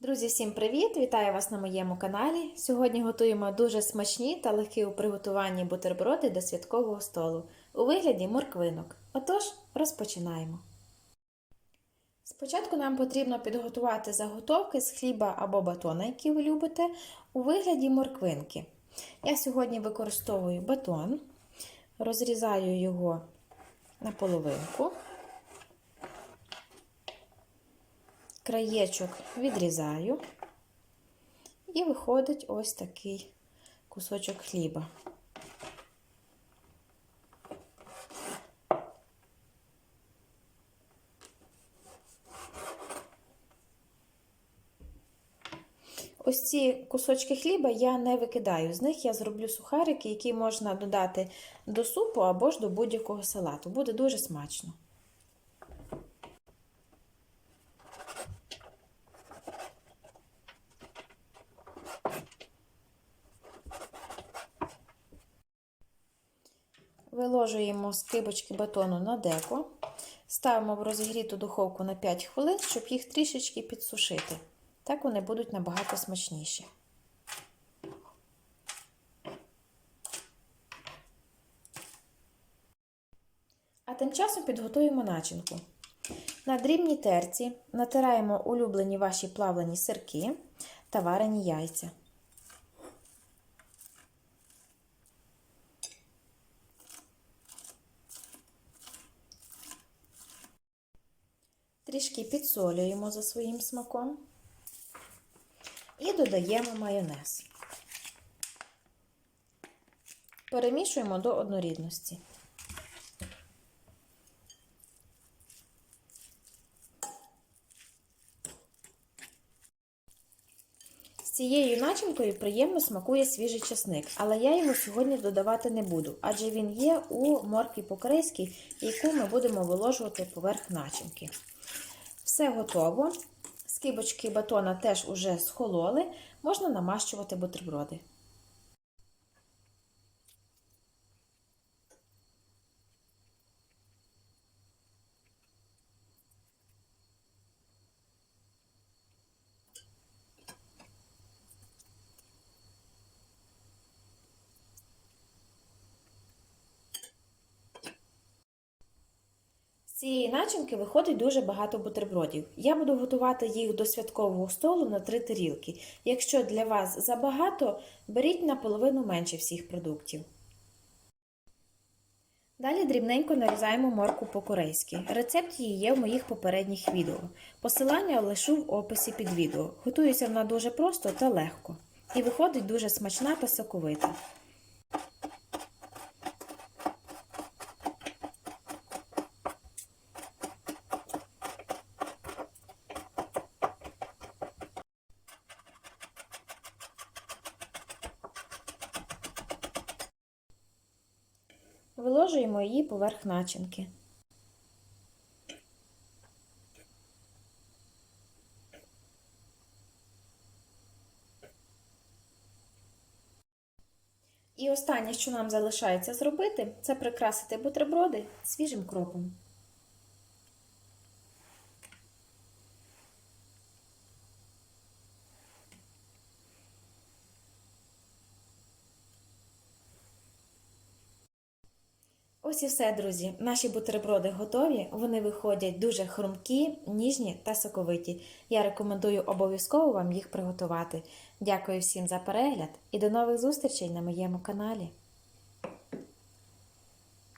Друзі, всім привіт! Вітаю вас на моєму каналі. Сьогодні готуємо дуже смачні та легкі у приготуванні бутерброди до святкового столу у вигляді морквинок. Отож, розпочинаємо. Спочатку нам потрібно підготувати заготовки з хліба або батона, які ви любите, у вигляді морквинки. Я сьогодні використовую батон, розрізаю його на половинку. Краєчок відрізаю, і виходить ось такий кусочок хліба. Ось ці кусочки хліба я не викидаю. З них я зроблю сухарики, які можна додати до супу або ж до будь-якого салату. Буде дуже смачно. Виложуємо скибочки батону на деко, ставимо в розігріту духовку на 5 хвилин, щоб їх трішечки підсушити. Так вони будуть набагато смачніші. А тим часом підготуємо начинку. На дрібній терці натираємо улюблені ваші плавлені сирки та варені яйця. Трішки підсолюємо за своїм смаком і додаємо майонез. Перемішуємо до однорідності. Цією начинкою приємно смакує свіжий часник, але я його сьогодні додавати не буду, адже він є у моркві по-корейській, яку ми будемо виложувати поверх начинки. Все готово. Скибочки батона теж уже схололи, можна намащувати бутерброди. Цієї начинки виходить дуже багато бутербродів. Я буду готувати їх до святкового столу на три тарілки. Якщо для вас забагато, беріть наполовину менше всіх продуктів. Далі дрібненько нарізаємо морку по-корейськи. Рецепт її є в моїх попередніх відео. Посилання лишу в описі під відео. Готується вона дуже просто та легко. І виходить дуже смачна та соковита. Виложуємо її поверх начинки. І останнє, що нам залишається зробити, це прикрасити бутерброди свіжим кропом. Ось і все, друзі. Наші бутерброди готові. Вони виходять дуже хрумкі, ніжні та соковиті. Я рекомендую обов'язково вам їх приготувати. Дякую всім за перегляд і до нових зустрічей на моєму каналі.